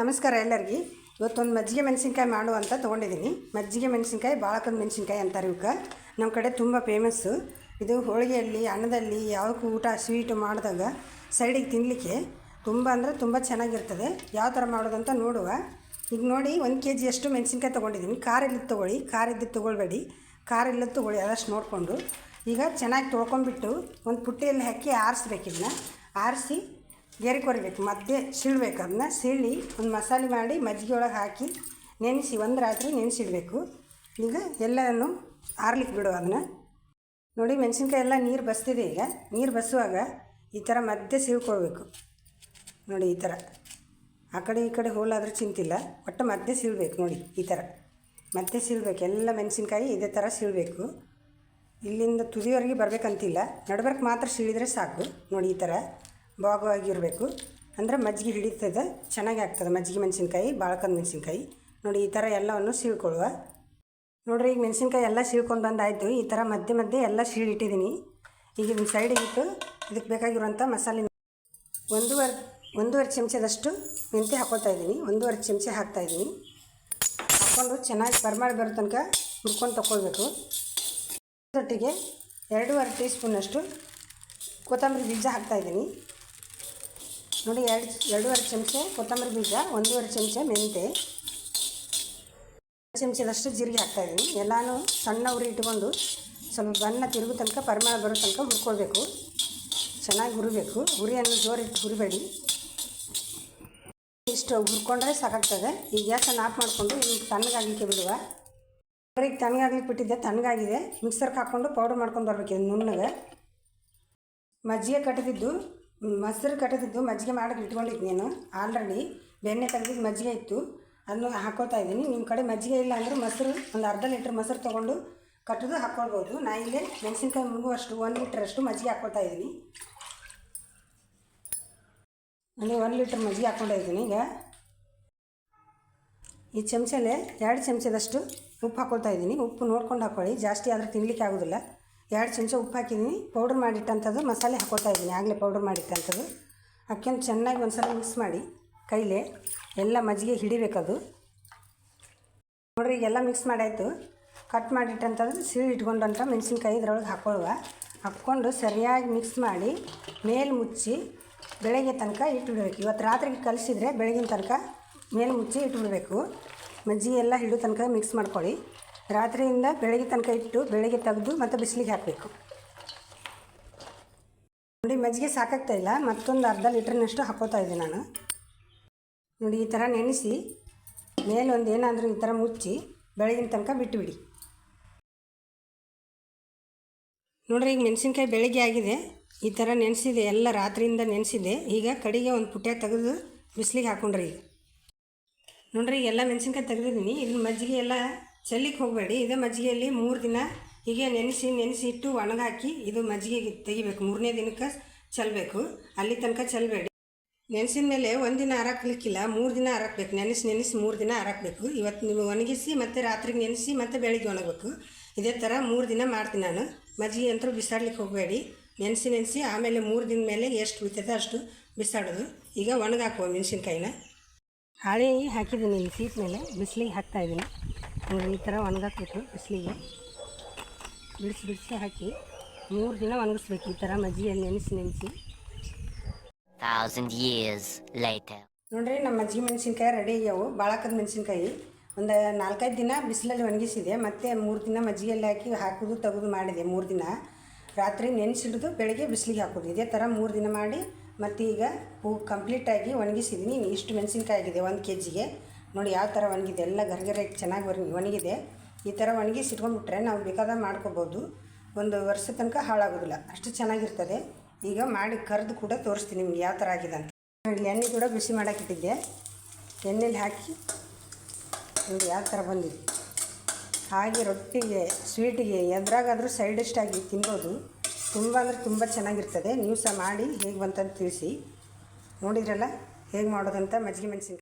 ನಮಸ್ಕಾರ ಎಲ್ಲರಿಗೆ. ಇವತ್ತೊಂದು ಮಜ್ಜಿಗೆ ಮೆಣಸಿನ್ಕಾಯಿ ಮಾಡು ಅಂತ ತೊಗೊಂಡಿದ್ದೀನಿ. ಮಜ್ಜಿಗೆ ಮೆಣಸಿನ್ಕಾಯಿ ಬಾಳಕದ ಮೆಣಸಿನ್ಕಾಯಿ ಅಂತಾರೆ ಇವಕ್ಕೆ ನಮ್ಮ ಕಡೆ ತುಂಬ ಫೇಮಸ್ಸು ಇದು ಹೋಳಿಗೆಯಲ್ಲಿ, ಅನ್ನದಲ್ಲಿ ಯಾವಕ್ಕೂ ಊಟ ಸ್ವೀಟು ಮಾಡಿದಾಗ ಸೈಡಿಗೆ ತಿನ್ನಲಿಕ್ಕೆ ತುಂಬ ಅಂದರೆ ತುಂಬ ಚೆನ್ನಾಗಿರ್ತದೆ. ಯಾವ ಥರ ಮಾಡೋದಂತ ನೋಡುವ. ಈಗ ನೋಡಿ, ಒಂದು ಕೆ ಜಿಯಷ್ಟು ಮೆಣಸಿನ್ಕಾಯಿ ತೊಗೊಂಡಿದ್ದೀನಿ. ಖಾರ ಇಲ್ಲದ ತೊಗೊಳ್ಳಿ. ಖಾರ ಇದ್ದು ತೊಗೊಳ್ಬೇಡಿ. ಖಾರ ಇಲ್ಲದ ತೊಗೊಳ್ಳಿ. ಅದಷ್ಟು ನೋಡಿಕೊಂಡು. ಈಗ ಚೆನ್ನಾಗಿ ತೊಳ್ಕೊಂಬಿಟ್ಟು ಒಂದು ಪುಟ್ಟಿಯಲ್ಲಿ ಹಾಕಿ ಆರಿಸ್ಬೇಕು ಇದನ್ನ ಆರಿಸಿ ಕೊರಿಬೇಕು ಮಧ್ಯೆ ಸೀಳ್ಬೇಕು ಅದನ್ನ. ಸೀಳಿ ಒಂದು ಮಸಾಲೆ ಮಾಡಿ ಮಜ್ಜಿಗೆ ಒಳಗೆ ಹಾಕಿ ನೆನೆಸಿ, ಒಂದು ರಾತ್ರಿ ನೆನೆಸಿಡಬೇಕು. ಈಗ ಎಲ್ಲನೂ ಆರ್ಲಿಕ್ಕೆ ಬಿಡು ಅದನ್ನ. ನೋಡಿ ಮೆಣಸಿನ್ಕಾಯಿ ಎಲ್ಲ ನೀರು ಬಸ್ತಿದೆ ಈಗ. ನೀರು ಬಸ್ಸುವಾಗ ಈ ಥರ ಮಧ್ಯೆ ಸೀಳ್ಕೊಳ್ಬೇಕು. ನೋಡಿ, ಈ ಥರ. ಆ ಕಡೆ ಈ ಕಡೆ ಹೋಲಾದರೂ ಚಿಂತಿಲ್ಲ. ಒಟ್ಟು ಮಧ್ಯೆ ಸೀಳ್ಬೇಕು, ನೋಡಿ, ಈ ಥರ. ಮತ್ತೆ ಸೀಳ್ಬೇಕು. ಎಲ್ಲ ಮೆಣಸಿನ್ಕಾಯಿ ಇದೇ ಥರ ಸೀಳಬೇಕು. ಇಲ್ಲಿಂದ ತುದಿವರೆಗೆ ಬರಬೇಕಂತಿಲ್ಲ. ನಡ್ಬರ್ಕ್ ಮಾತ್ರ ಸೀಳಿದರೆ ಸಾಕು. ನೋಡಿ, ಈ ಥರ. ಭಾಗವಾಗಿರಬೇಕು. ಅಂದರೆ ಮಜ್ಜಿಗೆ ಹಿಡಿತದೆ, ಚೆನ್ನಾಗಿ ಆಗ್ತದೆ. ಮಜ್ಜಿಗೆ ಮೆಣಸಿನ್ಕಾಯಿ ಬಾಳ್ಕಂದು ಮೆಣಸಿನ್ಕಾಯಿ. ನೋಡಿ, ಈ ಥರ ಎಲ್ಲವನ್ನು ಸೀಳ್ಕೊಳ್ಳುವ. ನೋಡಿರಿ, ಈಗ ಮೆಣಸಿನ್ಕಾಯಿ ಎಲ್ಲ ಸೀಳ್ಕೊಂಡು ಬಂದಾಯಿತು. ಈ ಥರ ಮಧ್ಯೆ ಮಧ್ಯೆ ಎಲ್ಲ ಸೀಳಿಟ್ಟಿದ್ದೀನಿ ಈಗ ಇದನ್ನ ಸೈಡಿಗೆ ಇಟ್ಟು ಇದಕ್ಕೆ ಬೇಕಾಗಿರುವಂಥ ಮಸಾಲೆ ಒಂದೂವರೆ ಒಂದೂವರೆ ಚಮಚದಷ್ಟು ಮೆಂತ್ಯ ಹಾಕೋತಾ ಇದ್ದೀನಿ. ಒಂದೂವರೆ ಚಮಚ ಹಾಕ್ತಾಯಿದ್ದೀನಿ ಹಾಕ್ಕೊಂಡು ಚೆನ್ನಾಗಿ ಪರಿಮಳ ಬರೋ ತನಕ ಹುರ್ಕೊಂಡು ತಗೊಳ್ಬೇಕು ಅದರೊಟ್ಟಿಗೆ ಎರಡೂವರೆ ಟೀ ಸ್ಪೂನಷ್ಟು ಕೊತ್ತಂಬರಿ ಬೀಜ ಹಾಕ್ತಾಯಿದ್ದೀನಿ ನೋಡಿ, ಎರಡು, ಎರಡೂವರೆ ಚಮಚ ಕೊತ್ತಂಬರಿ ಬೀಜ, ಒಂದೂವರೆ ಚಮಚ ಮೆಂತೆ. ಚಮಚದಷ್ಟು ಜೀರಿಗೆ ಹಾಕ್ತಾಯಿದ್ದೀನಿ ಎಲ್ಲನೂ ಸಣ್ಣ ಉರಿ ಇಟ್ಕೊಂಡು ಸ್ವಲ್ಪ ಬಣ್ಣ ತಿರುಗೋ ತನಕ, ಪರಿಮಳ ಬರೋ ತನಕ ಹುರ್ಕೊಳ್ಬೇಕು. ಚೆನ್ನಾಗಿ ಹುರಿಬೇಕು. ಉರಿಯನ್ನು ಜೋರಿಟ್ಟು ಹುರಿಬೇಡಿ. ಇಷ್ಟು ಹುರ್ಕೊಂಡ್ರೆ ಸಾಕಾಗ್ತದೆ. ಈ ಗ್ಯಾಸನ್ನು ಆಫ್ ಮಾಡಿಕೊಂಡು ಈಗ ತಣ್ಣಗಾಗಲಿಕ್ಕೆ ಬಿಡುವ. ಅವ್ರಿಗೆ ತಣ್ಣಗಾಗ್ಲಿಕ್ಕೆ ಬಿಟ್ಟಿದ್ದೆ, ತಣ್ಣಗಾಗಿದೆ. ಮಿಕ್ಸರ್ಗೆ ಹಾಕ್ಕೊಂಡು ಪೌಡ್ರ್ ಮಾಡ್ಕೊಂಡು ಬರ್ಬೇಕು ನುಣ್ಣಗೆ. ಮಜ್ಜಿಗೆ ಕಟ್ಟಿದ್ದು ಮೊಸರು ಕಟ್ಟದಿದ್ದು ಮಜ್ಜಿಗೆ ಮಾಡಕ್ಕೆ ಇಟ್ಕೊಂಡಿದ್ದು ನಾನು. ಆಲ್ರೆಡಿ ಬೆಣ್ಣೆ ತೆಗೆದಿದ್ದು ಮಜ್ಜಿಗೆ ಇತ್ತು. ಅದನ್ನು ಹಾಕೋತಾ ಇದ್ದೀನಿ. ನಿಮ್ಮ ಕಡೆ ಮಜ್ಜಿಗೆ ಇಲ್ಲ ಅಂದರೆ ಮೊಸರು ಒಂದು ಅರ್ಧ ಲೀಟ್ರ್ ಮೊಸರು ತೊಗೊಂಡು ಕಟ್ಟೋದು ಹಾಕ್ಕೊಳ್ಬೋದು ನಾ ಇಲ್ಲೇ ಮೆಣಸಿನ್ಕಾಯಿ ಮುಳುಗುವಷ್ಟು ಒಂದು ಲೀಟ್ರಷ್ಟು ಮಜ್ಜಿಗೆ ಹಾಕ್ಕೊಳ್ತಾ ಇದ್ದೀನಿ. ಅಂದರೆ ಒಂದು ಲೀಟ್ರ್ ಮಜ್ಜಿಗೆ ಹಾಕ್ಕೊಂಡಿದ್ದೀನಿ ಈಗ. ಈ ಚಮಚಲ್ಲೇ ಎರಡು ಚಮಚದಷ್ಟು ಉಪ್ಪು ಹಾಕ್ಕೊಳ್ತಾ ಇದ್ದೀನಿ. ಉಪ್ಪು ನೋಡ್ಕೊಂಡು ಹಾಕ್ಕೊಳ್ಳಿ ಜಾಸ್ತಿ ಆದರೆ ತಿನ್ನಲಿಕ್ಕೆ ಆಗೋದಿಲ್ಲ. ಎರಡು ಚಮಚ ಉಪ್ಪು ಹಾಕಿದ್ದೀನಿ ಪೌಡ್ರ್ ಮಾಡಿಟ್ಟಂಥದ್ದು ಮಸಾಲೆ ಹಾಕೋತಾ ಇದ್ದೀನಿ. ಆಗಲೇ ಪೌಡ್ರ್ ಮಾಡಿಟ್ಟಂಥದ್ದು. ಅಕ್ಕಿಯನ್ನು ಚೆನ್ನಾಗಿ ಒಂದು ಸಲ ಮಿಕ್ಸ್ ಮಾಡಿ ಕೈಲೇ ಎಲ್ಲ ಮಜ್ಜಿಗೆ ಹಿಡಿಬೇಕದು ನೋಡ್ರಿ, ಈಗೆಲ್ಲ ಮಿಕ್ಸ್ ಮಾಡಾಯಿತು. ಕಟ್ ಮಾಡಿಟ್ಟಂಥದ್ದು ಸೀಳು ಇಟ್ಕೊಂಡಂಥ ಮೆಣಸಿನ್ಕಾಯಿ ಇದ್ರೊಳಗೆ ಹಾಕೊಳ್ಳುವ. ಹಾಕ್ಕೊಂಡು ಸರಿಯಾಗಿ ಮಿಕ್ಸ್ ಮಾಡಿ ಮೇಲೆ ಮುಚ್ಚಿ ಬೆಳಗ್ಗೆ ತನಕ ಇಟ್ಬಿಡ್ಬೇಕು. ಇವತ್ತು ರಾತ್ರಿಗೆ ಕಲಿಸಿದ್ರೆ ಬೆಳಗಿನ ತನಕ ಮೇಲೆ ಮುಚ್ಚಿ ಇಟ್ಬಿಡಬೇಕು. ಮಜ್ಜಿಗೆ ಎಲ್ಲ ಹಿಡಿದು ತನಕ ಮಿಕ್ಸ್ ಮಾಡ್ಕೊಳ್ಳಿ. ರಾತ್ರಿಯಿಂದ ಬೆಳಗ್ಗೆ ತನಕ ಇಟ್ಟು ಬೆಳಗ್ಗೆ ತೆಗೆದು ಮತ್ತು ಬಿಸಿಲಿಗೆ ಹಾಕಬೇಕು. ನೋಡಿ, ಮಜ್ಜಿಗೆ ಸಾಕಾಗ್ತಾ ಇಲ್ಲ. ಮತ್ತೊಂದು ಅರ್ಧ ಲೀಟ್ರ್ನಷ್ಟು ಹಾಕೋತಾ ಇದ್ದೆ ನಾನು. ನೋಡಿ, ಈ ಥರ ನೆನೆಸಿ ಮೇಲೆ ಒಂದು ಏನಾದರೂ ಈ ಥರ ಮುಚ್ಚಿ ಬೆಳಗಿನ ತನಕ ಬಿಟ್ಟುಬಿಡಿ. ನೋಡ್ರಿ, ಈಗ ಮೆಣಸಿನ್ಕಾಯಿ ಬೆಳಗ್ಗೆ ಆಗಿದೆ. ಈ ಥರ ನೆನೆಸಿದೆ, ಎಲ್ಲ ರಾತ್ರಿಯಿಂದ ನೆನೆಸಿದೆ. ಈಗ ಕಡೆಗೆ ಒಂದು ಪುಟ್ಟ ತೆಗೆದು ಬಿಸಿಲಿಗೆ ಹಾಕೊಂಡ್ರಿ ಈಗ. ನೋಡ್ರಿ, ಎಲ್ಲ ಮೆಣಸಿನ್ಕಾಯಿ ತೆಗೆದಿದ್ದೀನಿ. ಇದನ್ನ ಮಜ್ಜಿಗೆ ಎಲ್ಲ ಚೆಲ್ಲಿಕ್ಕೆ ಹೋಗಬೇಡಿ. ಇದೇ ಮಜ್ಜಿಗೆಯಲ್ಲಿ ಮೂರು ದಿನ ಹೀಗೆ ನೆನೆಸಿ ನೆನೆಸಿ ಇಟ್ಟು ಒಣಗಾಕಿ ಇದು ಮಜ್ಜಿಗೆ ತೆಗಿಬೇಕು. ಮೂರನೇ ದಿನಕ್ಕೆ ಚೆಲ್ಲಬೇಕು ಅಲ್ಲಿ ತನಕ ಚೆಲ್ಲಬೇಡಿ ನೆನೆಸಿದ ಮೇಲೆ ಒಂದಿನ ಹರಕ್ಲಿಕ್ಕಿಲ್ಲ ಮೂರು ದಿನ ಹರಕ್ಬೇಕು ನೆನೆಸಿ ನೆನೆಸಿ ಮೂರು ದಿನ ಹರಕ್ಬೇಕು ಇವತ್ತು ನೀವು ಒಣಗಿಸಿ ಮತ್ತು ರಾತ್ರಿಗೆ ನೆನೆಸಿ ಮತ್ತು ಬೆಳಿಗ್ಗೆ ಒಣಗಬೇಕು. ಇದೇ ಥರ ಮೂರು ದಿನ ಮಾಡ್ತೀನಿ ನಾನು. ಮಜ್ಜಿಗೆ ಅಂತೂ ಬಿಸಾಡ್ಲಿಕ್ಕೆ ಹೋಗಬೇಡಿ. ನೆನೆಸಿ ನೆನೆಸಿ ಆಮೇಲೆ ಮೂರು ದಿನ ಮೇಲೆ ಎಷ್ಟು ಉಳಿತೈತೆ ಅಷ್ಟು ಬಿಸಾಡೋದು. ಈಗ ಒಣಗಾಕುವ ಮೆಣಸಿನ್ಕಾಯಿನ. ಹಾಳೆ ಹಾಕಿದ್ದೀನಿ ಇಲ್ಲಿ ಸೀಟ್ ಮೇಲೆ. ಬಿಸಿಲಿಗೆ ಹಾಕ್ತಾಯಿದ್ದೀನಿ ಈ ಥರ ಒಣಗಾಕ್ಬೇಕು ಬಿಸಿಲಿಗೆ. ಬಿಡಿಸಿ ಬಿಡಿಸಿ ಹಾಕಿ ಮೂರು ದಿನ ಒಣಗಿಸ್ಬೇಕು ಈ ಥರ ಮಜ್ಜಿಗೆಯಲ್ಲಿ ನೆನೆಸಿ ನೆನೆಸಿ. thousand years later. ನೋಡ್ರಿ ನಮ್ಮ ಮಜ್ಜಿ ಮೆಣಸಿನ್ಕಾಯಿ ರೆಡಿ ಆಗ್ಯಾವು ಬಾಳಕದ ಮೆಣಸಿನ್ಕಾಯಿ. ಒಂದು ನಾಲ್ಕೈದು ದಿನ ಬಿಸಿಲಲ್ಲಿ ಒಣಗಿಸಿದೆ. ಮತ್ತು ಮೂರು ದಿನ ಮಜ್ಜಿಗೆಯಲ್ಲಿ ಹಾಕಿ ಹಾಕೋದು ತೆಗೆದು ಮಾಡಿದೆ ಮೂರು ದಿನ. ರಾತ್ರಿ ನೆನೆಸಿಡ್ದು ಬೆಳಗ್ಗೆ ಬಿಸಿಲಿಗೆ ಹಾಕೋದು. ಇದೇ ಥರ ಮೂರು ದಿನ ಮಾಡಿ ಮತ್ತೀಗ ಈಗ ಹೂ ಕಂಪ್ಲೀಟಾಗಿ ಒಣಗಿಸಿದ್ದೀನಿ ಇಷ್ಟು ಮೆಣಸಿನ್ಕಾಯಿ ಆಗಿದೆ ಒಂದು ಕೆ ಜಿಗೆ ನೋಡಿ ಯಾವ ಥರ ಒಣಗಿದೆ, ಎಲ್ಲ ಗರ್ಗರೆ ಚೆನ್ನಾಗಿ ಒಣ ಒಣಗಿದೆ. ಈ ಥರ ಒಣಗಿಸಿ ಇಟ್ಕೊಂಡ್ಬಿಟ್ರೆ ನಾವು ಬೇಕಾದ ಮಾಡ್ಕೋಬೋದು. ಒಂದು ವರ್ಷ ತನಕ ಹಾಳಾಗೋದಿಲ್ಲ. ಅಷ್ಟು ಚೆನ್ನಾಗಿರ್ತದೆ. ಈಗ ಮಾಡಿ ಕರೆದು ಕೂಡ ತೋರಿಸ್ತೀನಿ ನಿಮ್ಗೆ ಯಾವ ಥರ ಆಗಿದೆ ಅಂತ. ನೋಡಿ, ಎಣ್ಣೆ ಕೂಡ ಬಿಸಿ ಮಾಡೋಕ್ಕಿಟ್ಟಿದ್ದೆ ಎಣ್ಣೆಲಿ ಹಾಕಿ ನೋಡಿ ಯಾವ ಥರ ಬಂದಿದೆ. ಹಾಗೆ ರೊಟ್ಟಿಗೆ, ಸ್ವೀಟಿಗೆ ಎದ್ರಾಗಾದರೂ ಸೈಡ್ ಡಿಶ್ಟಾಗಿ ತಿನ್ಬೋದು. ತುಂಬ ಅಂದರೆ ತುಂಬ ಚೆನ್ನಾಗಿರ್ತದೆ. ನೀವು ಸಹ ಮಾಡಿ ಹೇಗೆ ಬಂತಂತ ತಿಳಿಸಿ. ನೋಡಿದ್ರಲ್ಲ? ಹೇಗೆ ಮಾಡೋದಂತ ಮಜ್ಜಿಗೆ ಮೆಣಸಿನ್ಕಾಯಿ.